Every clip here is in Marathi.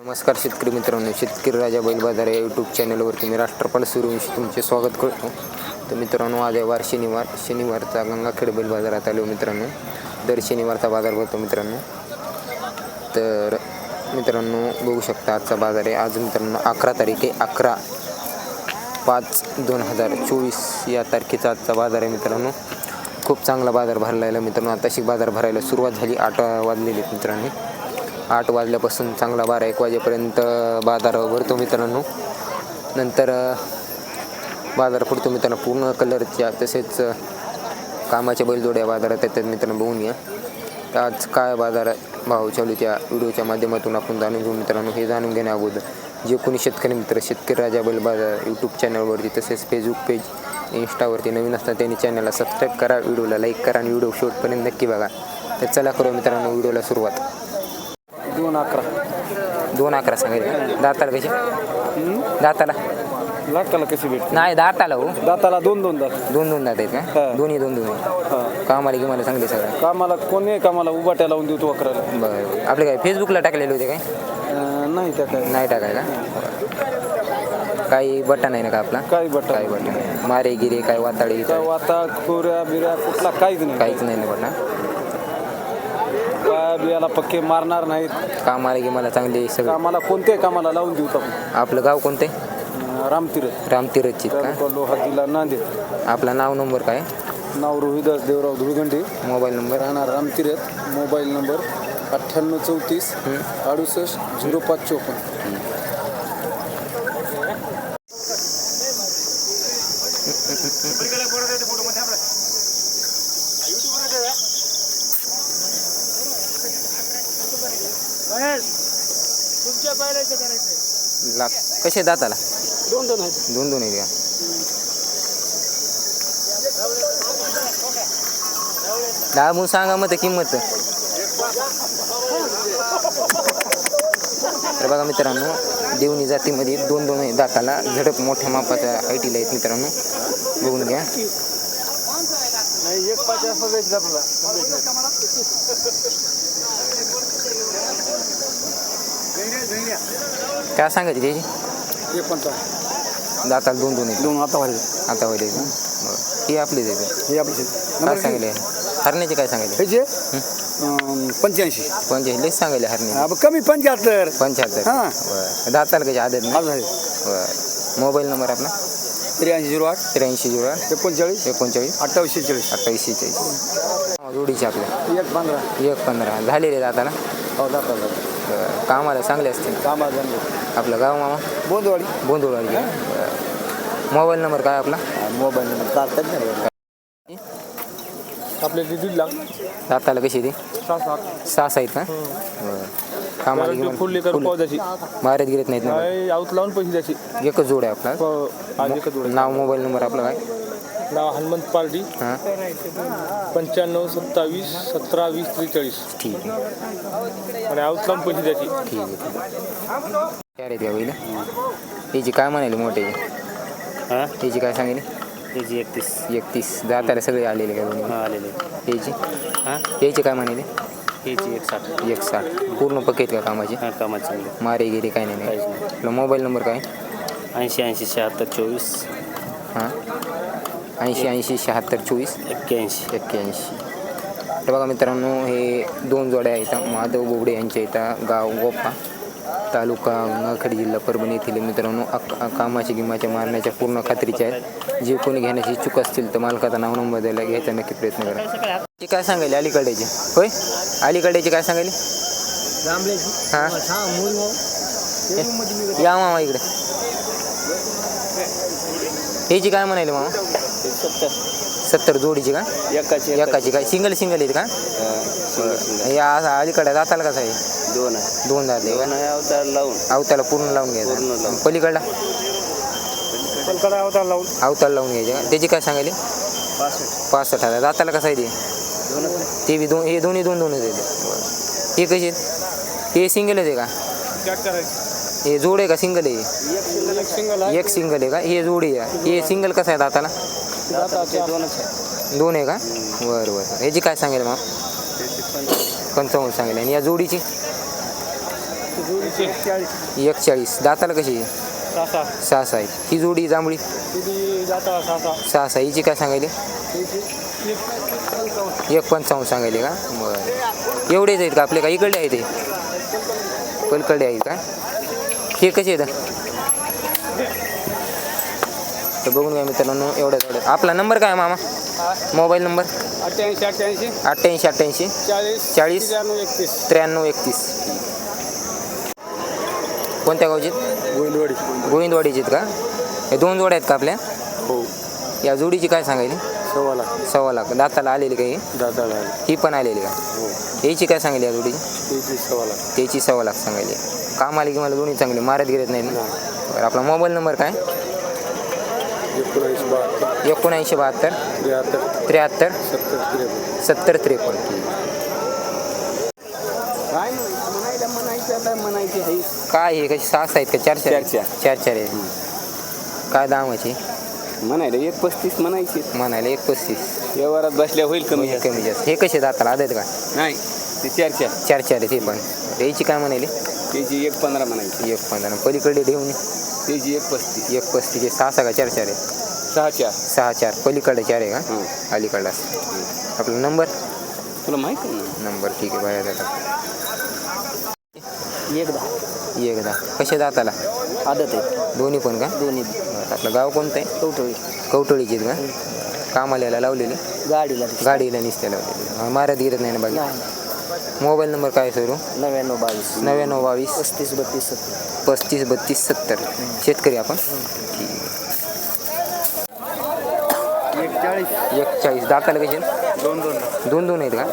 नमस्कार शेतकरी मित्रांनो शेतकरी राजा बैल बाजार या यूट्यूब चॅनलवरती मी राष्ट्रपाल सूर्यवंशी तुमचे स्वागत करतो. तर मित्रांनो आज आहे वार शनिवार शनिवारचा गंगाखेड बैल बाजारात आलो मित्रांनो. दर शनिवारचा बाजार भरतो मित्रांनो. तर मित्रांनो बघू शकता आजचा बाजार आहे. आज मित्रांनो अकरा तारीख आहे. अकरा पाच दोन हजार चोवीस या तारखेचा आजचा बाजार आहे मित्रांनो. खूप चांगला बाजार भरला मित्रांनो. आताशी बाजार भरायला सुरुवात झाली. आठ वाजलेली आहेत मित्रांनो. आठ वाजल्यापासून चांगला बारा एक वाजेपर्यंत बाजार भरतो मित्रांनो. नंतर बाजार पडतो मित्रांनो. पूर्ण कलरच्या तसेच कामाच्या बैलजोड्या बाजारात येतात मित्रांनो. बघून घ्या. तर आज काय बाजार भाव चालू त्या व्हिडिओच्या माध्यमातून आपण जाणून घेऊ मित्रांनो. हे जाणून घेण्या अगोदर जे कोणी शेतकरी मित्र शेतकरी राजा बैल बाजार यूट्यूब चॅनलवरती तसेच फेसबुक पेज इंस्टावरती नवीन असतात त्यांनी चॅनलला सबस्क्राईब करा व्हिडिओला लाईक करा आणि व्हिडिओ शेवटपर्यंत नक्की बघा. तर चला करू मित्रांनो व्हिडिओला सुरुवात. दोन अकरा. दोन अकरा सांगायचे दाताला कसे दाताला? लाखाला कशी भेटते? नाही दाताला हो. दाताला दोन दोन दात. दोन दोन दात आहेत का? हा. दोन्ही दोन दोन. हा. कामाला की मला सांगले सगळं. कामाला कोणी कामाला उभाट्या लावून देऊ तू अकराला. बरं. आपले काय फेसबुकला टाकलेले होते काय? अं, नाही त्या काय नाही टाकाय का काही बटन आहे ना का आपला? काय बटा काही बटन मारे गिरे काय वाताळी? काय वाता खोऱ्या बिऱ्या कुठला काहीच नाही. काहीच नाही ना बटन. बियाला पक्के मारणार नाहीत. कामाला की मला चांगले सगळं. कामाला कोणत्याही कामाला लावून देऊ आपण? आपलं गाव कोणते? रामतीरथ. रामतीरचित का? तालुका लोहा जिल्हा नांदेड. आपला नाव नंबर काय? नाव रोहिदास देवराव धुळगंडे. Mobile number? राहणार रामतीरथ. मोबाईल नंबर अठ्ठ्याण्णव चौतीस अडुसष्ट झिरो पाच चोपन्न. लाख कसे दाताला? दोन दोन आहेत. दोन दोन आहेत का? दहा म्हणून सांगा मग ते किंमत. तर बघा मित्रांनो देवणी जातीमध्ये दोन दोन दाताला. झडप मोठ्या मापाच्या हायटीला आहेत मित्रांनो. बघून घ्या. नाही एक पाच आपल्याला. काय सांगायची त्याची? एक पंचा दाताला दोन दोन दोन आता वाढले. आता वैद्य बरं. ही आपलीच आहे हे आपले काय सांगले? हरण्याचे काय सांगायचे ह्याचे पंच्याऐंशी. पंच्याऐंशी. लईच सांगायले हरणे अब कमी पंच्याहत्तर. पंच्याहत्तर. हां. बरं. दाताला कशी आदत नाही? आज आहे. बरं. मोबाईल नंबर आपला? त्र्याऐंशी झिरो आठ. त्र्याऐंशी झिरो आठ. एकोणचाळीस. एकोणचाळीस. अठ्ठावीसशे चाळीस. अठ्ठावीस शेहेचाळीस जोडीचे आपल्या एक पंधरा. एक पंधरा. झालेले दाताला हो जाता बरं कामाला चांगले असतील. कामाला आपलं गाव मामा? बोंदवाडी. बोंदोळवाडी मोबाईल नंबर काय आपला? Mobile number. नाही आपले दीड लाख दाताला कशी ती? सहा सात सहा आहेत ना बरं. कामाला फुल लेकर द्यायची मारत गिरत नाहीत ना? आऊत लावून पैसे द्यायची. एकच जोड आहे आपला. आज एकच जोड नाव मोबाईल नंबर आपला काय? नाव हनुमंत पार्टी हां. पंच्याण्णव सत्तावीस सतरा वीस त्रेचाळीस. ठीक आहे. आणि पैसे द्यायची ठीक आहे ठीक आहे. चार आहेत का बैल याची काय म्हणाली मोठे? हां? याची काय सांगितली? त्याची एकतीस. एकतीस. दाताला सगळे आलेले का दोन्ही हां आलेले. याची हां? याची काय म्हणाले? त्याची एक साठ एक साठ पूर्ण पकेत का कामाची? हां कामात चांगले मारे गिरे काय नाही काहीच नाही. नाही आपला मोबाईल नंबर काय? ऐंशी ऐंशी शहात्तर चोवीस. हां? ऐंशी ऐंशी शहात्तर चोवीस. एक्क्याऐंशी. एक्क्याऐंशी. तर बघा मित्रांनो हे दोन जोड्या आहेत माधव बोबडे यांच्या इथं गाव गोपा तालुका गंगाखेड जिल्हा परभणी येथील मित्रांनो. अक- कामाच्या गिमाच्या मारण्याच्या पूर्ण खात्रीच्या आहेत. जे कोणी घेण्याची इच्छुक असतील तर मालकाचा नाव नंबर द्यायला घ्यायचा नक्की प्रयत्न करा. ते काय सांगायले अलीकडेचे? होय? अलीकडेचे काय सांगायले? हां? या मामा इकडे. ह्याची काय म्हणाले मामा? सत्तर. सत्तर जोडीची का? एकाची एकाची. काय? सिंगल सिंगल आहेत का? या अलीकडे जाताला कसं आहे दोन आहे. दोन जाते. दोन आहे अवतार लावून. अवताला पूर्ण लावून पूर्ण घ्यायचा लावून. पलीकडला? पलकडा अवतार लावून. अवताला लावून घ्यायचे. का त्याची काय सांगायले? पासष्ट. पासष्ट हजार. दाताला कसं आहे ते? दोनच आहे. ते बी दोन हे दोन्ही दोन दोनच आहेत. हे कसे आहेत? हे सिंगलच आहे का? हे जोड आहे का? सिंगल आहे? एक सिंगल आहे. एक सिंगल आहे का? हे जोडी आहे. हे सिंगल कसं आहे दाताला? दोनच आहे दोन आहे का? बरं बरं. ह्याची काय सांगेल मग? पंचावन्न सांगेल. आणि या जोडीची? जोडीचे चाळीस एकचाळीस दाताला कशी आहे? सहा सहा आहे. ही जोडी जांभळी? सहा सहा हिची काय सांगायली? एक पंचावन्न सांगायले का? बरं. एवढेच आहेत का आपले का? इकडले आहेत ते? पलकडे आहेत का? हे कसे आहेत? तर बघून घ्या मित्रांनो एवढ्या एवढ्या आपला नंबर काय मामा? Mobile number? अठ्ठ्याऐंशी अठ्ठ्याऐंशी. अठ्ठ्याऐंशी अठ्ठ्याऐंशी. चाळीस चाळीस त्र्याण्णव एकतीस. त्र्याण्णव एकतीस. कोणत्या गावचे गोविंदवाडी. गोविंदवाडीचे आहेत का? हे दोन जोड्या आहेत का आपल्या? हो. या जोडीची काय सांगायली? सव्वा लाख. सव्वा लाख. दाताला आलेली काही दादा ही पण आलेली का? हो. याची काय सांगली या जोडीची? त्याची सव्वा लाख. त्याची सव्वा लाख सांगायली. काम आली की मला दोन्ही चांगली मारत गिरत नाही ना? बरं आपला मोबाईल नंबर काय? एकोणऐंशी बहात्तर. एकोणऐंशी बहात्तर. त्र्याहत्तर. त्र्याहत्तर. सत्तर त्रेपन्न. सत्तर त्रेपन्न. काय म्हणायला म्हणायचं आता म्हणायची आहे. काय हे कशी सहा आहेत का? चार चार? चार चार. चार आहेत. काय दामाची म्हणायला एक पस्तीस म्हणायची. म्हणायला एक पस्तीस. व्यवहारात बसल्या होईल कमी जास्त. कमी जास्त. हे कसे दाताला आदत का? नाही ते चार चार. चार चार आहेत हे पण. याची काय म्हणाली त्याची एक पंधरा म्हणायची. एक पंधरा. पलीकडे देऊन त्याची एक पस्तीस एक पस्तीस हे सहा सहा चार चार आहे. सहा चार. सहा चार. पलीकडे चार आहे का? हां. अलीकडला आपला नंबर? तुला माहिती आहे ना? नंबर ठीक आहे बाहेर जातात एकदा एकदा कसे दाताला? आदत आहे. दोन्ही पण का? दोन्ही आपलं गाव कोणतं आहे? कवठळी. कवटळीचे का? कामाला लावलेली? गाडीला गाडीला निसत्या लावलेली. मारत गिरत नाही ना बाकी? मोबाईल नंबर काय सरू नव्याण्णव बावीस. नव्याण्णव बावीस. पस्तीस बत्तीस सत्तर. पस्तीस बत्तीस सत्तर. शेतकरी आपण? ठीक आहे एकचाळीस. दाताला कसे दोन दोन. दोन दोन आहेत का?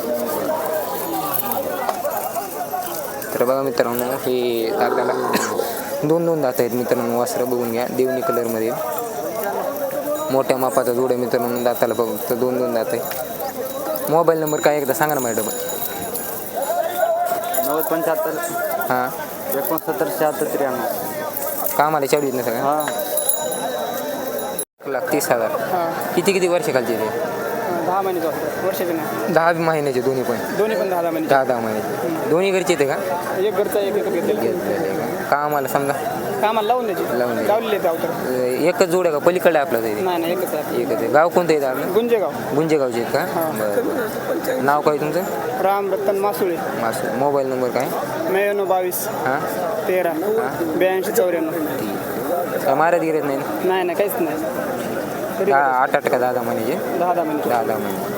तर बघा मित्रांनो हे दाताला दोन दोन दात आहेत मित्रांनो वस्त्र बघून घ्या देवणी कलरमध्ये मोठ्या मापाचा जोड आहे मित्रांनो दाताला बघू तर दोन दोन दात आहे मोबाईल नंबर काय एकदा सांगा ना मॅडम. नव्वद पंच्याहत्तर हां. एकोणसत्तर शहात्तर त्र्याण्णव. कामाला चालू आहेत ना सगळ्या हां. एक लाख तीस हजार. किती किती वर्ष खालचे ते? दहा महिन्याचं वर्षाचे नाही. दहा महिन्याचे दोन्ही पण. दोन्ही पण दहा दहा महिने दहा दहा महिन्याचे. दोन्ही घरचे येते का? एक घरचा एक एक घेतलेला घेतलेले का कामाला समजा? कामाला लावून द्यायची. लावलेले ते अवतर. अं, एकच जोड आहे का? पलीकडे आहे आपलं ते नाही नाही एकच आहे. एकच आहे. गाव कोणतं आहे आपलं? गुंजेगाव. गुंजेगावचे आहेत का? बरं. नाव काय तुमचं? राम रतन मासुळे. मासू मोबाईल नंबर काय? नव्याण्णव बावीस हां? तेरा ब्याऐंशी चौऱ्याण्णव. काय मारत गिरत नाही? ना? नाही नाही काहीच नाही. तरी आठ आठ का दहा दहा महिन्याचे? दहा दहा मिनिटं दहा दहा महिने.